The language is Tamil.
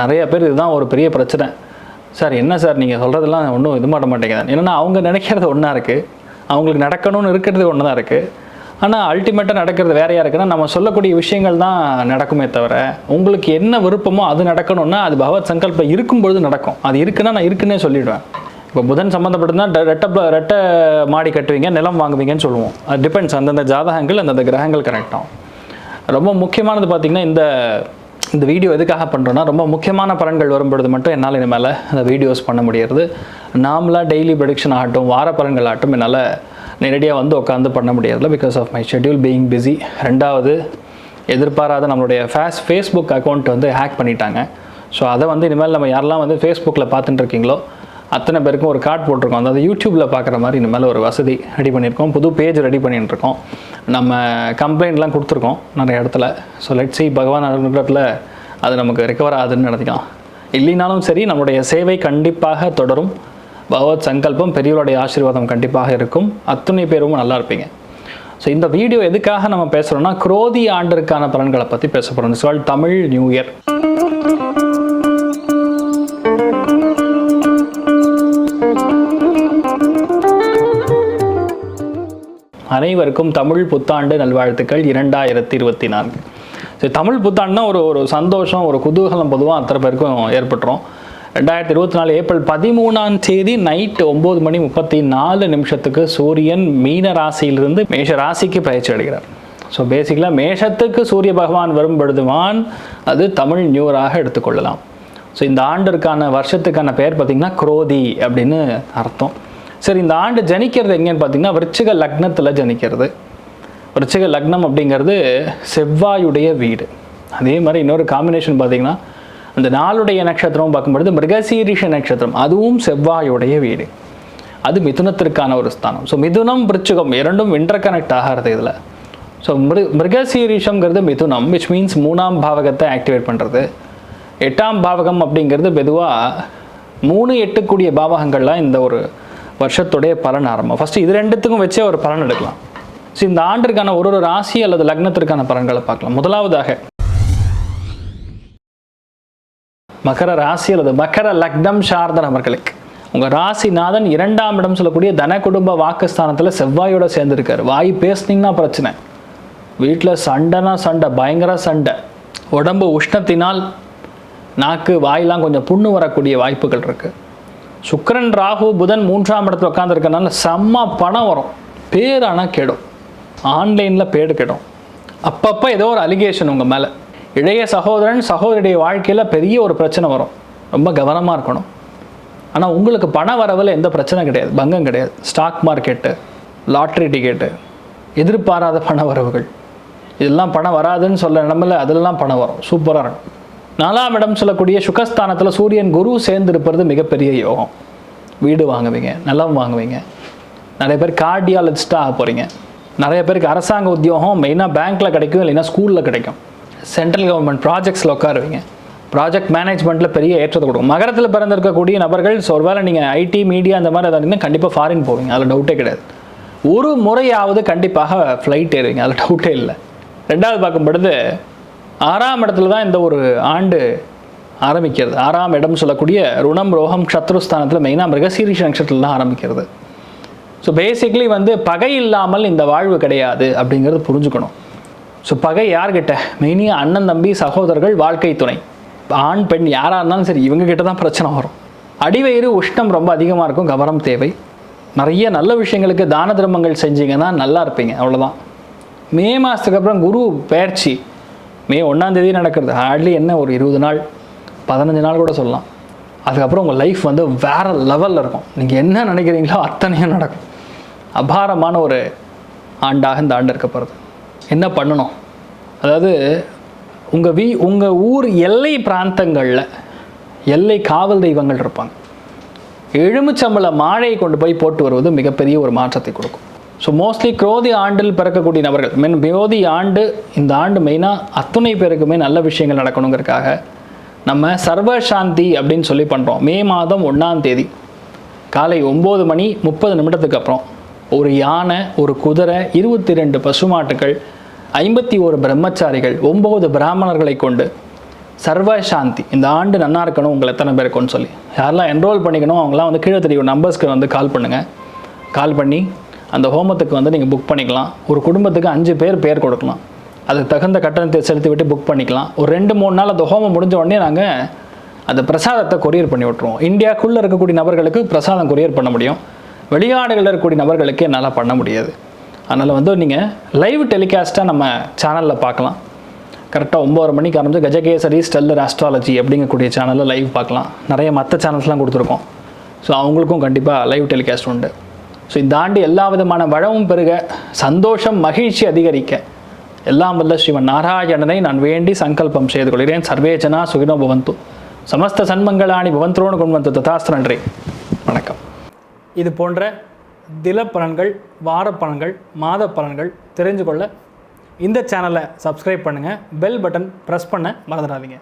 நிறைய பேர் இதுதான் ஒரு பெரிய பிரச்சனை. சார் என்ன சார் நீங்கள் சொல்கிறதெல்லாம் ஒன்றும் இது மாட்ட மாட்டேங்குது. என்னென்னா அவங்க நினைக்கிறது ஒன்றா இருக்குது அவங்களுக்கு நடக்கணும்னு இருக்கிறது ஒன்று தான் இருக்குது ஆனால் அல்டிமேட்டாக நடக்கிறது வேறையாக இருக்குன்னா நம்ம சொல்லக்கூடிய விஷயங்கள் தான் நடக்குமே தவிர உங்களுக்கு என்ன விருப்பமோ அது நடக்கணும்னா அது பகவத் சங்கல்பம் இருக்கும்பொழுது நடக்கும். அது இருக்குன்னா நான் இருக்குன்னே சொல்லிவிடுவேன் இப்போ புதன் சம்மந்தப்பட்டதுனா ரெட்டை ரெட்டை மாடி கட்டுவீங்க நிலம் வாங்குவீங்கன்னு சொல்லுவோம். அது டிபெண்ட்ஸ் அந்தந்த ஜாதகங்கள் அந்தந்த கிரகங்கள் கரெக்டாகும் ரொம்ப முக்கியமானது பார்த்திங்கன்னா இந்த இந்த வீடியோ எதுக்காக பண்ணுறோன்னா ரொம்ப முக்கியமான பலன்கள் வரும்பொழுது மட்டும் என்னால் இனிமேல் அந்த வீடியோஸ் பண்ண முடியறது. நாமளாக டெய்லி ப்ரொடிக்ஷன் ஆகட்டும் வார பலன்கள் ஆகட்டும் என்னால் நேரடியாக வந்து உட்காந்து பண்ண முடியறதில்ல because of my schedule being busy ரெண்டாவது எதிர்பாராத நம்மளுடைய ஃபேஸ் ஃபேஸ்புக் அக்கௌண்ட் வந்து ஹேக் பண்ணிட்டாங்க. ஸோ அதை வந்து இனிமேல் நம்ம யாரெல்லாம் வந்து ஃபேஸ்புக்கில் பார்த்துட்டு இருக்கீங்களோ அத்தனை பேருக்கும் ஒரு கார்டு போட்டிருக்கோம். அதாவது யூடியூப்பில் பார்க்குற மாதிரி இனிமேல் ஒரு வசதி ரெடி பண்ணியிருக்கோம். புது பேஜ் ரெடி பண்ணிட்டு இருக்கோம். நம்ம கம்ப்ளைண்ட்லாம் கொடுத்துருக்கோம் நிறைய இடத்துல. ஸோ லெட் சி பகவான் அனுகிரகத்தில் அது நமக்கு ரெக்கவர் ஆகுதுன்னு நினைக்கலாம். இல்லைனாலும் சரி நம்முடைய சேவை கண்டிப்பாக தொடரும். பகவத் சங்கல்பம் பெரியவருடைய ஆசீர்வாதம் கண்டிப்பாக இருக்கும். அத்துணை பேரும் நல்லா இருப்பீங்க. ஸோ இந்த வீடியோ எதுக்காக நம்ம பேசுகிறோம்னா குரோதி ஆண்டிற்கான பலன்களை பற்றி பேச போகிறோம் சொல் தமிழ் நியூ இயர். அனைவருக்கும் தமிழ் புத்தாண்டு நல்வாழ்த்துக்கள் இரண்டாயிரத்தி இருபத்தி நான்கு ஸோ தமிழ் புத்தாண்டுனா ஒரு ஒரு சந்தோஷம் ஒரு குதூகலம் பொதுவாக அத்தனை பேருக்கும் ஏற்பட்டுரும். ரெண்டாயிரத்தி இருபத்தி நாலு ஏப்ரல் பதிமூணாம் தேதி நைட் ஒம்பது மணி முப்பத்தி நாலு நிமிஷத்துக்கு சூரியன் மீன ராசியிலிருந்து மேஷ ராசிக்கு பயிற்சி அடைகிறார். ஸோ பேசிக்கலாக மேஷத்துக்கு சூரிய பகவான் வரும் பொழுதுவான் அது தமிழ் நியூராக எடுத்துக்கொள்ளலாம். ஸோ இந்த ஆண்டிற்கான வருஷத்துக்கான பெயர் பார்த்திங்கன்னா குரோதி அப்படின்னு அர்த்தம். சரி இந்த ஆண்டு ஜனிக்கிறது எங்கேன்னு பார்த்தீங்கன்னா விருச்சிக லக்னத்தில் ஜனிக்கிறது. விருச்சிக லக்னம் அப்படிங்கிறது செவ்வாயுடைய வீடு. அதே மாதிரி இன்னொரு காம்பினேஷன் பார்த்தீங்கன்னா அந்த நாளுடைய நட்சத்திரம் பார்க்கும்பொழுது மிருகசீரிஷ நட்சத்திரம் அதுவும் செவ்வாயுடைய வீடு. அது மிதுனத்திற்கான ஒரு ஸ்தானம். ஸோ மிதுனம் விருச்சிகம் இரண்டும் இன்டர் கனெக்ட் ஆகிறது இதில். ஸோ மிரு மிருகசீரிஷங்கிறது மிதுனம் விச் மீன்ஸ் மூணாம் பாவகத்தை ஆக்டிவேட் பண்ணுறது எட்டாம் பாவகம் அப்படிங்கிறது பொதுவாக மூணு எட்டுக்கூடிய பாவகங்கள்லாம் இந்த ஒரு வருஷத்துடைய பலன் ஆரம்பம். ஃபஸ்ட்டு இது ரெண்டுத்துக்கும் வச்சே ஒரு பலன் எடுக்கலாம். ஸோ இந்த ஆண்டிற்கான ஒரு ஒரு ராசி அல்லது லக்னத்திற்கான பலன்களை பார்க்கலாம். முதலாவதாக மகர ராசி அல்லது மகர லக்னம் சார்ந்த நபர்களுக்கு. உங்கள் ராசிநாதன் இரண்டாம் இடம் சொல்லக்கூடிய தன குடும்ப வாக்குஸ்தானத்தில் செவ்வாயோட சேர்ந்துருக்காரு. வாய் பேசுனீங்கன்னா பிரச்சனை. வீட்டில் சண்டைனா சண்டை பயங்கர சண்டை. உடம்பு உஷ்ணத்தினால் நாக்கு வாயெல்லாம் கொஞ்சம் புண்ணு வரக்கூடிய வாய்ப்புகள் இருக்குது சுக்கரன் ராகு புதன் மூன்றாம் இடத்துல உட்காந்துருக்கனால செம்ம பணம் வரும். பேர் ஆனால் கெடும். ஆன்லைனில் பேடு கெடும். அப்பப்போ ஏதோ ஒரு அலிகேஷன் உங்கள் மேலே. இளைய சகோதரன் சகோதரியுடைய வாழ்க்கையில் பெரிய ஒரு பிரச்சனை வரும். ரொம்ப கவனமாக இருக்கணும். ஆனால் உங்களுக்கு பண வரவில் எந்த பிரச்சனை கிடையாது. பங்கம் கிடையாது. ஸ்டாக் மார்க்கெட்டு லாட்ரி டிக்கெட்டு எதிர்பாராத பண வரவுகள். இதெல்லாம் பணம் வராதுன்னு சொல்ல இடமில்ல அதெல்லாம் பணம் வரும். சூப்பராக இருக்கும் நாலாம் இடம் சொல்லக்கூடிய சுகஸ்தானத்தில் சூரியன் குரு சேர்ந்திருப்பது மிகப்பெரிய யோகம். வீடு வாங்குவீங்க நிலம் வாங்குவீங்க. நிறைய பேர் கார்டியாலஜிஸ்டாக ஆக போகிறீங்க நிறைய பேருக்கு அரசாங்க உத்தியோகம் மெயினாக பேங்க்கில் கிடைக்கும் இல்லைன்னா ஸ்கூலில் கிடைக்கும். சென்ட்ரல் கவர்மெண்ட் ப்ராஜெக்ட்ஸில் உட்காருவீங்க. ப்ராஜெக்ட் மேனேஜ்மெண்ட்டில் பெரிய ஏற்றத்தை கொடுக்கும். மகரத்தில் பிறந்திருக்கக்கூடிய நபர்கள் ஸோ ஒருவேளை நீங்கள் ஐடி மீடியா அந்த மாதிரி ஏதாவது கண்டிப்பாக ஃபாரின் போவீங்க. அதில் டவுட்டே கிடையாது. ஒரு முறையாவது கண்டிப்பாக ஃப்ளைட் ஏறுவீங்க. அதில் டவுட்டே இல்லை. ரெண்டாவது பார்க்கும் பொழுது ஆறாம் இடத்துல தான் இந்த ஒரு ஆண்டு ஆரம்பிக்கிறது. ஆறாம் இடம் சொல்லக்கூடிய ருணம் ரோகம் சத்ருஸ்தானத்தில் மெயினாக மிருகசீரிஷ நட்சத்திரத்தில் தான் ஆரம்பிக்கிறது. ஸோ பேசிக்லி வந்து பகை இல்லாமல் இந்த வாழ்வு கிடையாது அப்படிங்கிறது புரிஞ்சுக்கணும். ஸோ பகை யார்கிட்ட? மெயினியாக அண்ணன் தம்பி சகோதரர்கள் வாழ்க்கை துணை. ஆண் பெண் யாராக இருந்தாலும் சரி இவங்ககிட்ட தான் பிரச்சனை வரும். அடிவயிறு உஷ்ணம் ரொம்ப அதிகமாக இருக்கும் கவனம் தேவை. நிறைய நல்ல விஷயங்களுக்கு தான தர்மங்கள் செஞ்சீங்கன்னா நல்லா இருப்பீங்க அவ்வளோதான் மே மாதத்துக்கு அப்புறம் குரு பயிற்சி. மே ஒன்றாம் தேதி நடக்கிறது. ஹார்ட்லி என்ன ஒரு இருபது நாள் பதினஞ்சு நாள் கூட சொல்லலாம். அதுக்கப்புறம் உங்கள் லைஃப் வந்து வேறு லெவலில் இருக்கும். நீங்கள் என்ன நினைக்கிறீங்களோ அத்தனையும் நடக்கும். அபாரமான ஒரு ஆண்டாக இந்த ஆண்டு இருக்க போகிறது என்ன பண்ணணும்? அதாவது உங்கள் வீ உங்கள் ஊர் எல்லை பிராந்தங்களில் எல்லை காவல் தெய்வங்கள் இருப்பாங்க. எலுமிச்சம்பள மாழையை கொண்டு போய் போட்டு வருவது மிகப்பெரிய ஒரு மாற்றத்தை கொடுக்கும். ஸோ மோஸ்ட்லி குரோதி ஆண்டில் பிறக்கக்கூடிய நபர்கள் மீன் குரோதி ஆண்டு இந்த ஆண்டு மெயினாக அத்துணை பேருக்குமே நல்ல விஷயங்கள் நடக்கணுங்கிறதுக்காக நம்ம சர்வ சாந்தி அப்படின்னு சொல்லி பண்ணுறோம் மே மாதம் ஒன்றாம் தேதி. காலை ஒம்பது மணி முப்பது நிமிடத்துக்கு அப்புறம் ஒரு யானை ஒரு குதிரை இருபத்தி ரெண்டு பசுமாட்டுகள் ஐம்பத்தி ஒரு பிரம்மச்சாரிகள் ஒம்பது பிராமணர்களை கொண்டு சர்வ சாந்தி இந்த ஆண்டு நன்னா இருக்கணும் உங்களை எத்தனை பேர் இருக்கும்னு சொல்லி. யாரெல்லாம் என்ரோல் பண்ணிக்கணும் அவங்களாம் வந்து கீழே தெரியும் நம்பர்ஸ்க்கு வந்து கால் பண்ணுங்கள் கால் பண்ணி அந்த ஹோமத்துக்கு வந்து நீங்கள் புக் பண்ணிக்கலாம். ஒரு குடும்பத்துக்கு அஞ்சு பேர் பேர் கொடுக்கலாம். அதுக்கு தகுந்த கட்டணத்தை செலுத்தி விட்டு புக் பண்ணிக்கலாம். ஒரு ரெண்டு மூணு நாள் அந்த ஹோமம் முடிஞ்ச உடனே நாங்கள் அந்த பிரசாதத்தை கொரியர் பண்ணி விட்ருவோம் இந்தியாக்குள்ளே இருக்கக்கூடிய நபர்களுக்கு பிரசாதம் கொரியர் பண்ண முடியும். வெளிநாடுகளில் இருக்கக்கூடிய நபர்களுக்கு என்னால் பண்ண முடியாது. அதனால் வந்து நீங்கள் லைவ் டெலிகாஸ்ட்டாக நம்ம சேனலில் பார்க்கலாம். கரெக்டாக ஒம்பது மணிக்கு ஆரம்பிச்சு கஜகேசரி ஸ்டெல்லர் ஆஸ்ட்ராலஜி அப்படிங்கக்கூடிய சேனலில் லைவ் பார்க்கலாம். நிறைய மற்ற சேனல்ஸ்லாம் கொடுத்துருக்கோம். ஸோ அவங்களுக்கும் கண்டிப்பாக லைவ் டெலிகாஸ்ட் உண்டு. ஸோ இந்த ஆண்டு எல்லா விதமான வளமும் பெருக சந்தோஷம் மகிழ்ச்சி அதிகரிக்க. எல்லாம் வல்ல ஸ்ரீமன் நாராயணனை நான் வேண்டி சங்கல்பம் செய்து கொள்கிறேன். சர்வேஜனா சுகினோ பவந்து. சமஸ்த சன்மங்களாணி பவந்தரோனு கொண்டு வந்து ததாஸ்து நன்றி. வணக்கம். இது போன்ற தில பலன்கள் வார பலன்கள் மாத பலன்கள் தெரிஞ்சு கொள்ள இந்த சேனலை சப்ஸ்கிரைப் பண்ணுங்கள் பெல் பட்டன் ப்ரெஸ் பண்ண மறந்துடாதீங்க.